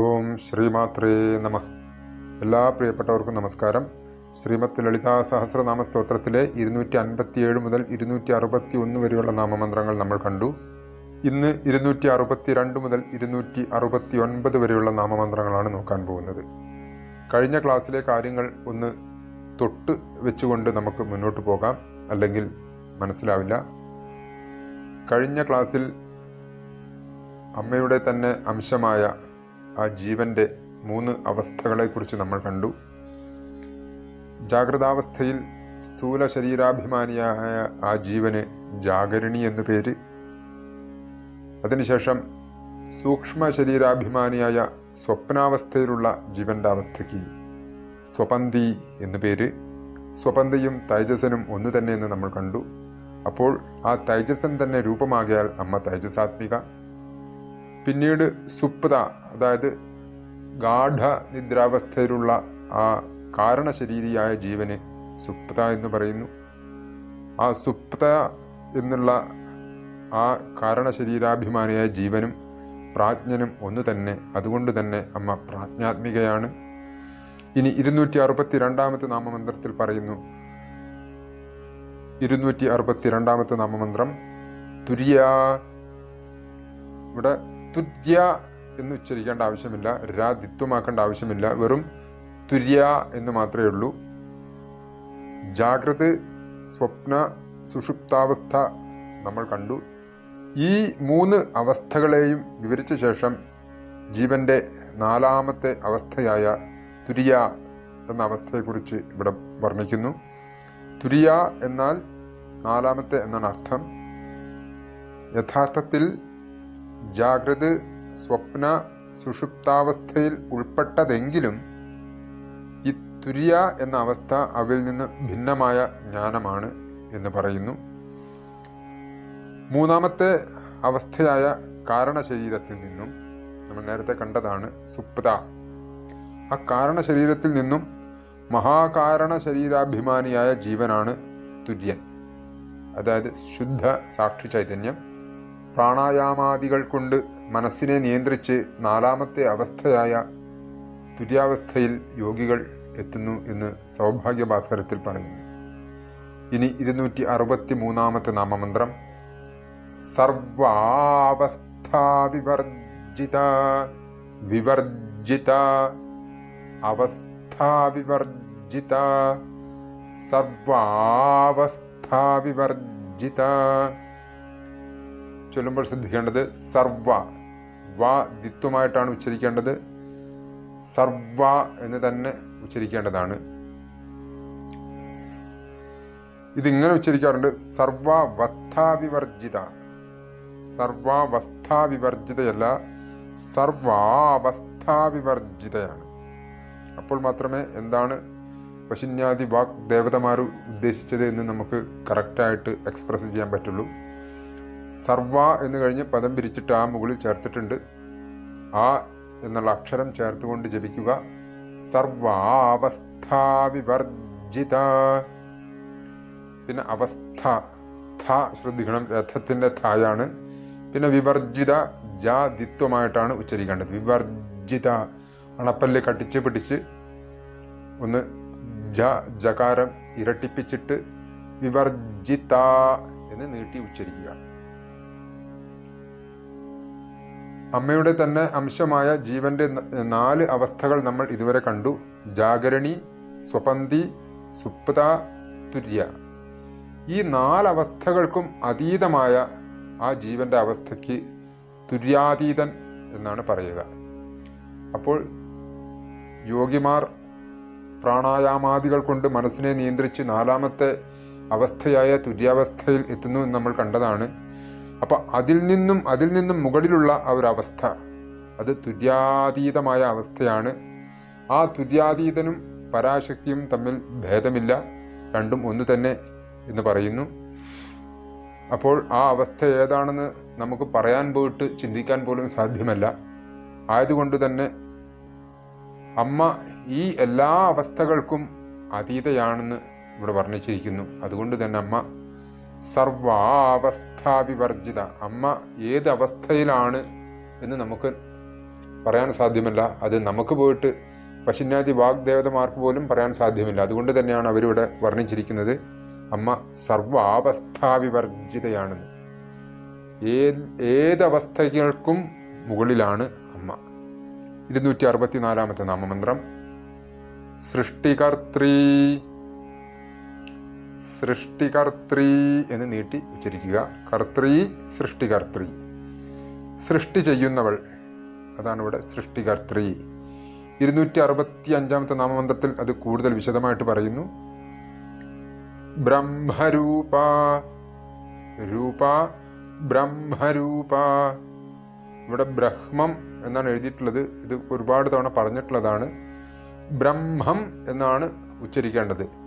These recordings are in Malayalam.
ഓം ശ്രീമാത്രേ നമ. എല്ലാ പ്രിയപ്പെട്ടവർക്കും നമസ്കാരം. ശ്രീമത്ത് ലളിതാ സഹസ്രനാമ സ്തോത്രത്തിലെ ഇരുന്നൂറ്റി അൻപത്തിയേഴ് മുതൽ ഇരുന്നൂറ്റി അറുപത്തി ഒന്ന് വരെയുള്ള നാമമന്ത്രങ്ങൾ നമ്മൾ കണ്ടു. ഇന്ന് ഇരുന്നൂറ്റി അറുപത്തി രണ്ട് മുതൽ ഇരുന്നൂറ്റി അറുപത്തി ഒൻപത് വരെയുള്ള നാമമന്ത്രങ്ങളാണ് നോക്കാൻ പോകുന്നത്. കഴിഞ്ഞ ക്ലാസ്സിലെ കാര്യങ്ങൾ ഒന്ന് തൊട്ട് വെച്ചുകൊണ്ട് നമുക്ക് മുന്നോട്ട് പോകാം. അല്ലെങ്കിൽ മനസ്സിലാവില്ല. കഴിഞ്ഞ ക്ലാസ്സിൽ അമ്മയുടെ തന്നെ അംശമായ ആ ജീവന്റെ മൂന്ന് അവസ്ഥകളെക്കുറിച്ച് നമ്മൾ കണ്ടു. ജാഗ്രതാവസ്ഥയിൽ സ്ഥൂല ശരീരാഭിമാനിയായ ആ ജീവന് ജാഗരണി എന്നു പേര്. അതിനുശേഷം സൂക്ഷ്മ ശരീരാഭിമാനിയായ സ്വപ്നാവസ്ഥയിലുള്ള ജീവന്റെ അവസ്ഥയ്ക്ക് സ്വപന്തി എന്നു പേര്. സ്വപന്തിയും തൈജസനും ഒന്നു തന്നെയെന്ന് നമ്മൾ കണ്ടു. അപ്പോൾ ആ തൈജസൻ തന്നെ രൂപമാകിയാൽ അമ്മ തൈജസാത്മിക. പിന്നീട് സുപ്ത അതായത് ഗാഠ നിദ്രാവസ്ഥയിലുള്ള ആ കാരണശരീരിയായ ജീവന് സുപ്ത എന്ന് പറയുന്നു. ആ സുപ്ത എന്നുള്ള ആ കാരണശരീരാഭിമാനിയായ ജീവനും പ്രാജ്ഞനും ഒന്ന് തന്നെ അതുകൊണ്ട് തന്നെ അമ്മ പ്രാജ്ഞാത്മികയാണ്. ഇനി ഇരുന്നൂറ്റി അറുപത്തി രണ്ടാമത്തെ നാമമന്ത്രത്തിൽ പറയുന്നു. ഇരുന്നൂറ്റി അറുപത്തി രണ്ടാമത്തെ നാമമന്ത്രം തുര്യ. ഇവിടെ തുര്യ എന്ന് ഉച്ചരിക്കേണ്ട ആവശ്യമില്ല രാദിത്വമാക്കേണ്ട ആവശ്യമില്ല വെറും തുര്യ എന്ന് മാത്രമേ ഉള്ളൂ. ജാഗ്രത് സ്വപ്ന സുഷുപ്താവസ്ഥ നമ്മൾ കണ്ടു. ഈ മൂന്ന് അവസ്ഥകളെയും വിവരിച്ച ശേഷം ജീവന്റെ നാലാമത്തെ അവസ്ഥയായ തുര്യ എന്ന അവസ്ഥയെക്കുറിച്ച് ഇവിടെ വർണിക്കുന്നു. തുര്യ എന്നാൽ നാലാമത്തെ എന്നാണ് അർത്ഥം. യഥാർത്ഥത്തിൽ ജാഗ്രത് സ്വപ്ന സുഷുപ്താവസ്ഥയിൽ ഉൾപ്പെട്ടതെങ്കിലും ഈ തുര്യ എന്ന അവസ്ഥ അവയിൽ നിന്ന് ഭിന്നമായ ജ്ഞാനമാണ് എന്ന് പറയുന്നു. മൂന്നാമത്തെ അവസ്ഥയായ കാരണശരീരത്തിൽ നിന്നും നമ്മൾ നേരത്തെ കണ്ടതാണ് സുപ്ത. ആ കാരണശരീരത്തിൽ നിന്നും മഹാകാരണ ശരീരാഭിമാനിയായ ജീവനാണ് തുര്യൻ. അതായത് ശുദ്ധ സാക്ഷി ചൈതന്യം. പ്രാണായാമാദികൾ കൊണ്ട് മനസ്സിനെ നിയന്ത്രിച്ച് നാലാമത്തെ അവസ്ഥയായ തുര്യാവസ്ഥയിൽ യോഗികൾ എത്തുന്നു എന്ന് സൗഭാഗ്യഭാസ്കരത്തിൽ പറയുന്നു. ഇനി ഇരുന്നൂറ്റി അറുപത്തി മൂന്നാമത്തെ നാമമന്ത്രം. സർവാവസ്ഥാവിവർജിത വിവർജിത അവസ്ഥാവിവർജിത സർവാവസ്ഥാവിവർജിത. ചൊല്ലുമ്പോൾ ശ്രദ്ധിക്കേണ്ടത് സർവ വാ ദിത്വമായിട്ടാണ് ഉച്ചരിക്കേണ്ടത്. സർവ എന്ന് തന്നെ ഉച്ചരിക്കേണ്ടതാണ്. ഇതിങ്ങനെ ഉച്ചരിക്കാറുണ്ട്. സർവാവസ്ഥാവിവർജിത. സർവാവസ്ഥാവിവർജിതയല്ല സർവാവസ്ഥാവിവർജിതയാണ്. അപ്പോൾ മാത്രമേ എന്താണ് പശുന്യാദി വാക് ദേവതമാർ ഉദ്ദേശിച്ചത് എന്ന് നമുക്ക് കറക്റ്റായിട്ട് എക്സ്പ്രസ് ചെയ്യാൻ പറ്റുള്ളൂ. സർവ എന്ന് കഴിഞ്ഞ് പദം പിരിച്ചിട്ട് ആ മുകളിൽ ചേർത്തിട്ടുണ്ട്. ആ എന്നുള്ള അക്ഷരം ചേർത്തുകൊണ്ട് ജപിക്കുക. സർവാവസ്ഥാവിവർജിത. പിന്നെ അവസ്ഥ ഥ ശ്രദ്ധിക്കണം. രഥത്തിന്റെ ഥായാണ്. പിന്നെ വിവർജിത ജാതിത്വമായിട്ടാണ് ഉച്ചരിക്കേണ്ടത്. വിവർജിത. അണപ്പല്ല് കട്ടിച്ച് പിടിച്ച് ഒന്ന് ജ ജകാരം ഇരട്ടിപ്പിച്ചിട്ട് വിവർജിത എന്ന് നീട്ടി ഉച്ചരിക്കുക. അമ്മയുടെ തന്നെ അംശമായ ജീവന്റെ നാല് അവസ്ഥകൾ നമ്മൾ ഇതുവരെ കണ്ടു. ജാഗരണി സ്വപന്തി സുപ്ത തുര്യ. ഈ നാലവസ്ഥകൾക്കും അതീതമായ ആ ജീവന്റെ അവസ്ഥയ്ക്ക് തുര്യാതീതൻ എന്നാണ് പറയുക. അപ്പോൾ യോഗിമാർ പ്രാണായാമാദികൾ കൊണ്ട് മനസ്സിനെ നിയന്ത്രിച്ച് നാലാമത്തെ അവസ്ഥയായ തുര്യാവസ്ഥയിൽ എത്തുന്നു എന്ന് നമ്മൾ കണ്ടതാണ്. അപ്പൊ അതിൽ നിന്നും അതിൽ നിന്നും മുകളിലുള്ള ആ ഒരു അവസ്ഥ അത് തുര്യാതീതമായ അവസ്ഥയാണ്. ആ തുര്യാതീതനും പരാശക്തിയും തമ്മിൽ ഭേദമില്ല. രണ്ടും ഒന്ന് തന്നെ എന്ന് പറയുന്നു. അപ്പോൾ ആ അവസ്ഥ ഏതാണെന്ന് നമുക്ക് പറയാൻ പോയിട്ട് ചിന്തിക്കാൻ പോലും സാധ്യമല്ല. ആയതുകൊണ്ട് തന്നെ അമ്മ ഈ എല്ലാ അവസ്ഥകൾക്കും അതീതയാണെന്ന് ഇവിടെ വർണിച്ചിരിക്കുന്നു. അതുകൊണ്ട് തന്നെ അമ്മ സർവാവസ്ഥാവിവർജിത. അമ്മ ഏത് അവസ്ഥയിലാണ് എന്ന് നമുക്ക് പറയാൻ സാധ്യമല്ല. അത് നമുക്ക് പോയിട്ട് പശുന്യാദി വാഗ്ദേവതമാർക്ക് പോലും പറയാൻ സാധ്യമല്ല. അതുകൊണ്ട് തന്നെയാണ് അവരിവിടെ വർണിച്ചിരിക്കുന്നത്. അമ്മ സർവാവസ്ഥാവിവർജിതയാണെന്ന് ഏത് ഏതവസ്ഥകൾക്കും മുകളിലാണ് അമ്മ. ഇരുന്നൂറ്റി അറുപത്തിനാലാമത്തെ നാമമന്ത്രം. സൃഷ്ടികർത്തൃ സൃഷ്ടികർത്തൃ എന്ന് നീട്ടി ഉച്ചരിക്കുക. കർത്രി സൃഷ്ടികർത്രി. സൃഷ്ടി ചെയ്യുന്നവൾ. അതാണ് ഇവിടെ സൃഷ്ടികർത്രി. ഇരുന്നൂറ്റി അറുപത്തി അഞ്ചാമത്തെ നാമമന്ത്രത്തിൽ അത് കൂടുതൽ വിശദമായിട്ട് പറയുന്നു. ബ്രഹ്മരൂപ രൂപ ബ്രഹ്മരൂപ. ഇവിടെ ബ്രഹ്മം എന്നാണ് എഴുതിയിട്ടുള്ളത്. ഇത് ഒരുപാട് തവണ പറഞ്ഞിട്ടുള്ളതാണ്. ബ്രഹ്മം എന്നാണ് ഉച്ചരിക്കേണ്ടത്.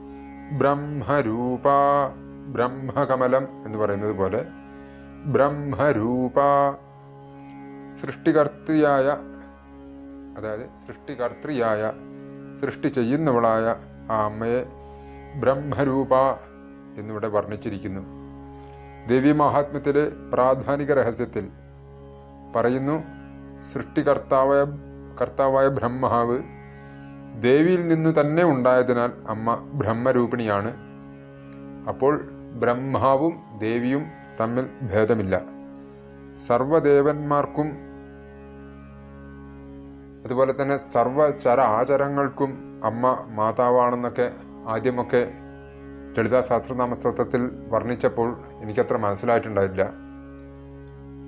ബ്രഹ്മരൂപ ബ്രഹ്മകമലം എന്ന് പറയുന്നത് പോലെ ബ്രഹ്മരൂപ സൃഷ്ടികർത്തിയായ അതായത് സൃഷ്ടികർത്തിയായ സൃഷ്ടി ചെയ്യുന്നവളായ ആ അമ്മയെ ബ്രഹ്മരൂപ എന്നിവിടെ വർണിച്ചിരിക്കുന്നു. ദേവി മഹാത്മ്യത്തിലെ പ്രാധാനിക രഹസ്യത്തിൽ പറയുന്നു സൃഷ്ടികർത്താവായ കർത്താവായ ബ്രഹ്മാവ് ദേവിയിൽ നിന്നു തന്നെ ഉണ്ടായതിനാൽ അമ്മ ബ്രഹ്മരൂപിണിയാണ്. അപ്പോൾ ബ്രഹ്മാവും ദേവിയും തമ്മിൽ ഭേദമില്ല. സർവദേവന്മാർക്കും അതുപോലെ തന്നെ സർവ ചര ആചരങ്ങൾക്കും അമ്മ മാതാവാണെന്നൊക്കെ ആദ്യമൊക്കെ ലളിതാ സഹസ്രനാമ സ്തോത്രത്തിൽ വർണിച്ചപ്പോൾ എനിക്കത്ര മനസ്സിലായിട്ടുണ്ടായില്ല.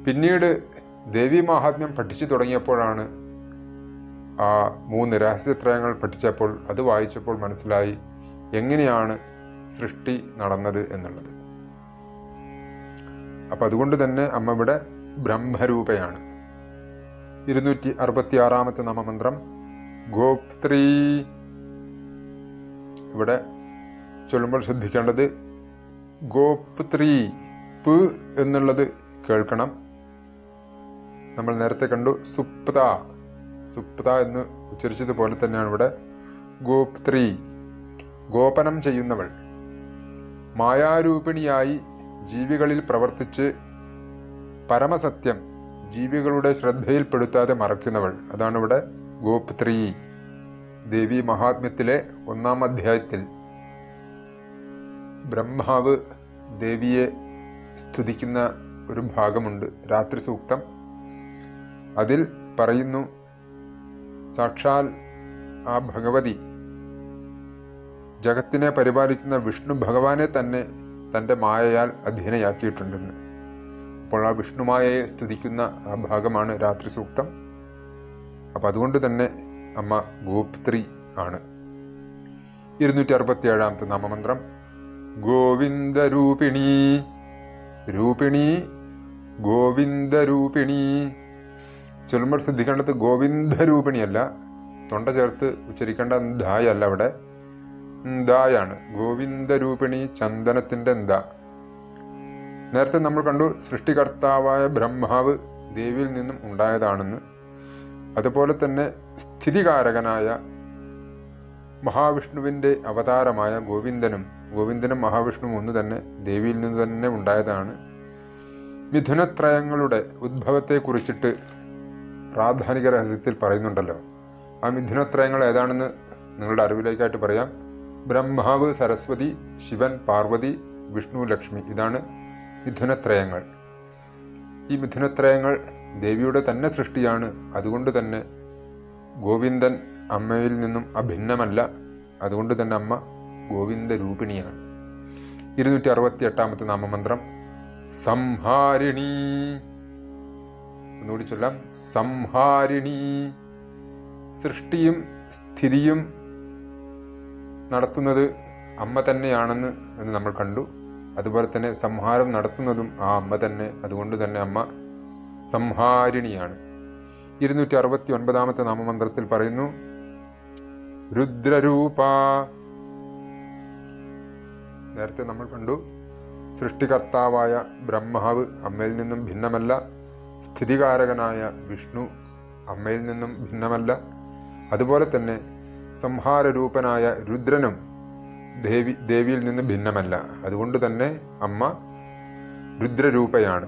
പിന്നീട് ദേവി മഹാത്മ്യം പഠിച്ചു തുടങ്ങിയപ്പോഴാണ് ആ മൂന്ന് രഹസ്യത്രയങ്ങൾ പഠിച്ചപ്പോൾ അത് വായിച്ചപ്പോൾ മനസ്സിലായി എങ്ങനെയാണ് സൃഷ്ടി നടന്നത് എന്നുള്ളത്. അപ്പം അതുകൊണ്ട് തന്നെ അമ്മ ഇവിടെ ബ്രഹ്മരൂപയാണ്. ഇരുന്നൂറ്റി അറുപത്തി ആറാമത്തെ നാമമന്ത്രം ഗോപ്ത്രീ. ഇവിടെ ചൊല്ലുമ്പോൾ ശ്രദ്ധിക്കേണ്ടത് ഗോപ്ത്രീ പ് എന്നുള്ളത് കേൾക്കണം. നമ്മൾ നേരത്തെ കണ്ടു സുപ്ത സുപ്ത എന്ന് ഉച്ചരിച്ചതുപോലെ തന്നെയാണ് ഇവിടെ ഗോപ്ത്രീ. ഗോപനം ചെയ്യുന്നവൾ. മായാരൂപിണിയായി ജീവികളിൽ പ്രവർത്തിച്ച് പരമസത്യം ജീവികളുടെ ശ്രദ്ധയിൽപ്പെടുത്താതെ മറയ്ക്കുന്നവൾ. അതാണ് ഇവിടെ ഗോപ്ത്രീ. ദേവി മഹാത്മ്യത്തിലെ ഒന്നാം അധ്യായത്തിൽ. ബ്രഹ്മാവ് ദേവിയെ സ്തുതിക്കുന്ന ഒരു ഭാഗമുണ്ട്. രാത്രി സൂക്തം. അതിൽ പറയുന്നു സാക്ഷാൽ ആ ഭഗവതി ജഗത്തിനെ പരിപാലിക്കുന്ന വിഷ്ണു ഭഗവാനെ തന്നെ തന്റെ മായയാൽ അധീനയാക്കിയിട്ടുണ്ടെന്ന്. അപ്പോൾ ആ വിഷ്ണുമായയെ സ്തുതിക്കുന്ന ആ ഭാഗമാണ് രാത്രി സൂക്തം. അപ്പം അതുകൊണ്ട് തന്നെ അമ്മ ഗോപ്ത്രി ആണ്. ഇരുന്നൂറ്റി അറുപത്തി ഏഴാമത്തെ നാമമന്ത്രം. ഗോവിന്ദരൂപിണി രൂപിണി ഗോവിന്ദരൂപിണി. ചൊല്ലുമ്പോൾ ശ്രദ്ധിക്കേണ്ടത് ഗോവിന്ദരൂപിണിയല്ല. തൊണ്ട ചേർത്ത് ഉച്ചരിക്കേണ്ട ധായ അല്ല അവിടെ ദായാണ് ഗോവിന്ദരൂപിണി ചന്ദനത്തിന്റെ ദ നേരത്തെ നമ്മൾ കണ്ടു സൃഷ്ടികർത്താവായ ബ്രഹ്മാവ് ദേവിയിൽ നിന്നും ഉണ്ടായതാണെന്ന്. അതുപോലെ തന്നെ സ്ഥിതികാരകനായ മഹാവിഷ്ണുവിന്റെ അവതാരമായ ഗോവിന്ദനും ഗോവിന്ദനും മഹാവിഷ്ണുവും ഒന്ന് തന്നെ ദേവിയിൽ നിന്ന് തന്നെ ഉണ്ടായതാണ്. മിഥുനത്രയങ്ങളുടെ ഉദ്ഭവത്തെ കുറിച്ചിട്ട് പ്രാധാനിക രഹസ്യത്തിൽ പറയുന്നുണ്ടല്ലോ. ആ മിഥുനത്രയങ്ങൾ ഏതാണെന്ന് നിങ്ങളുടെ അറിവിലേക്കായിട്ട് പറയാം. ബ്രഹ്മാവ് സരസ്വതി ശിവൻ പാർവതി വിഷ്ണു ലക്ഷ്മി ഇതാണ് മിഥുനത്രയങ്ങൾ. ഈ മിഥുനത്രയങ്ങൾ ദേവിയുടെ തന്നെ സൃഷ്ടിയാണ്. അതുകൊണ്ട് തന്നെ ഗോവിന്ദൻ അമ്മയിൽ നിന്നും അഭിന്നമല്ല. അതുകൊണ്ട് തന്നെ അമ്മ ഗോവിന്ദ രൂപിണിയാണ്. ഇരുന്നൂറ്റി അറുപത്തി എട്ടാമത്തെ നാമമന്ത്രം. സംഹാരിണി. ഒന്നുകൂടി ചൊല്ലാം. സംഹാരിണി. സൃഷ്ടിയും സ്ഥിതിയും നടത്തുന്നത് അമ്മ തന്നെയാണെന്ന് എന്ന് നമ്മൾ കണ്ടു. അതുപോലെ തന്നെ സംഹാരം നടത്തുന്നതും ആ അമ്മ തന്നെ. അതുകൊണ്ട് തന്നെ അമ്മ സംഹാരിണിയാണ്. ഇരുന്നൂറ്റി അറുപത്തി ഒൻപതാമത്തെ നാമമന്ത്രത്തിൽ പറയുന്നു രുദ്രരൂപ. നേരത്തെ നമ്മൾ കണ്ടു സൃഷ്ടികർത്താവായ ബ്രഹ്മാവ് അമ്മയിൽ നിന്നും ഭിന്നമല്ല സ്ഥിതികാരകനായ വിഷ്ണു അമ്മയിൽ നിന്നും ഭിന്നമല്ല. അതുപോലെ തന്നെ സംഹാരരൂപനായ രുദ്രനും ദേവി ദേവിയിൽ നിന്ന് ഭിന്നമല്ല. അതുകൊണ്ട് തന്നെ അമ്മ രുദ്രരൂപയാണ്.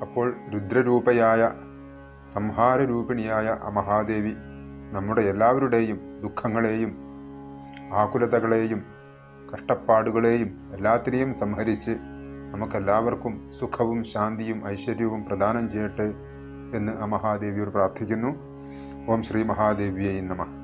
അപ്പോൾ രുദ്രരൂപയായ സംഹാരരൂപിണിയായ മഹാദേവി നമ്മുടെ എല്ലാവരുടെയും ദുഃഖങ്ങളെയും ആകുലതകളെയും കഷ്ടപ്പാടുകളെയും എല്ലാത്തിനെയും സംഹരിച്ച് നമുക്കെല്ലാവർക്കും സുഖവും ശാന്തിയും ഐശ്വര്യവും പ്രദാനം ചെയ്യട്ടെ എന്ന് ആ മഹാദേവിയോട് പ്രാർത്ഥിക്കുന്നു. ഓം ശ്രീ മഹാദേവിയെ നമഃ.